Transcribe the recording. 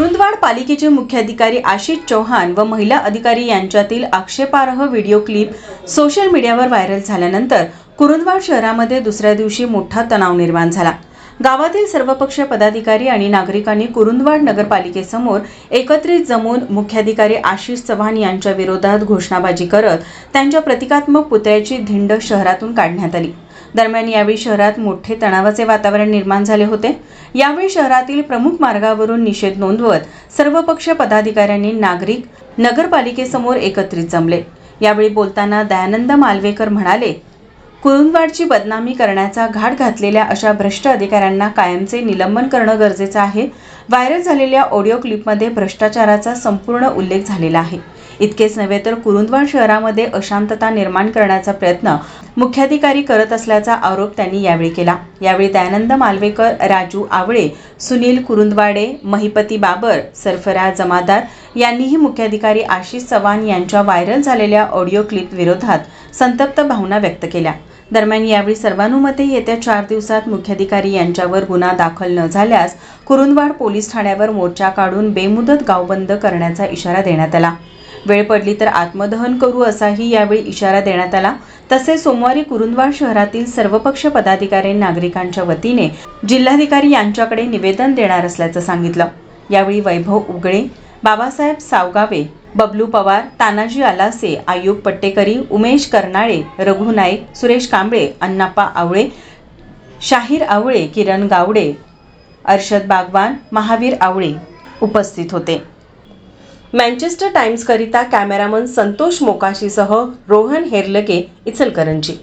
कुरुंदवाड पालिकेचे मुख्याधिकारी आशिष चौहान व महिला अधिकारी यांच्यातील आक्षेपार्ह व्हिडिओ क्लिप सोशल मीडियावर व्हायरल झाल्यानंतर कुरुंदवाड शहरामध्ये दुसऱ्या दिवशी मोठा तणाव निर्माण झाला. गावातील सर्वपक्षीय पदाधिकारी आणि नागरिकांनी कुरुंदवाड नगरपालिकेसमोर एकत्रित जमून मुख्याधिकारी आशिष चव्हाण यांच्या विरोधात घोषणाबाजी करत त्यांच्या प्रतिकात्मक पुतळ्याची धिंड शहरातून काढण्यात आली. दरम्यान यावेळी शहरात मोठे तणावाचे वातावरण निर्माण झाले होते. यावेळी शहरातील प्रमुख मार्गावरून निषेध नोंदवत सर्वपक्ष पदाधिकाऱ्यांनी नागरिक नगरपालिकेसमोर एकत्रित जमले. यावेळी बोलताना दयानंद मालवेकर म्हणाले कुरुंदवाडची बदनामी करण्याचा घाट घातलेल्या अशा भ्रष्ट अधिकाऱ्यांना कायमचे निलंबन करणं गरजेचं आहे. व्हायरल झालेल्या ऑडिओ क्लिपमध्ये भ्रष्टाचाराचा संपूर्ण उल्लेख झालेला आहे. इतकेच नव्हे तर कुरुंदवाड शहरामध्ये अशांतता निर्माण करण्याचा प्रयत्न मुख्याधिकारी करत असल्याचा आरोप त्यांनी यावेळी केला. यावेळी दयानंद मालवेकर राजू आवळे सुनील कुरुंदवाडे महिपती बाबर सरफराज जमादार यांनीही मुख्याधिकारी आशिष चव्हाण यांच्या व्हायरल झालेल्या ऑडिओ क्लिप विरोधात संतप्त भावना व्यक्त केल्या. दरम्यान यावेळी सर्वानुमते येत्या चार दिवसात मुख्याधिकारी यांच्यावर गुन्हा दाखल न झाल्यास कुरुंदवाड पोलीस ठाण्यावर मोर्चा काढून बेमुदत गावबंद करण्याचा इशारा देण्यात आला. वेळ पडली तर आत्मदहन करू असाही यावेळी इशारा देण्यात आला. तसेच सोमवारी कुरुंदवाड शहरातील सर्वपक्ष पदाधिकारी नागरिकांच्या वतीने जिल्हाधिकारी यांच्याकडे निवेदन देणार असल्याचं सांगितलं. यावेळी वैभव उगळे बाबासाहेब सावगावे बबलू पवार तानाजी आलासे आयुब पट्टेकरी उमेश कर्नाळे रघु नाईक सुरेश कांबळे अण्णाप्पा आवळे शाहीर आवळे किरण गावडे अर्षद बागवान महावीर आवळे उपस्थित होते. मँचेस्टर टाइम्सकरिता कॅमेरामन संतोष मोकाशीसह रोहन हेर्लके इचलकरंजी.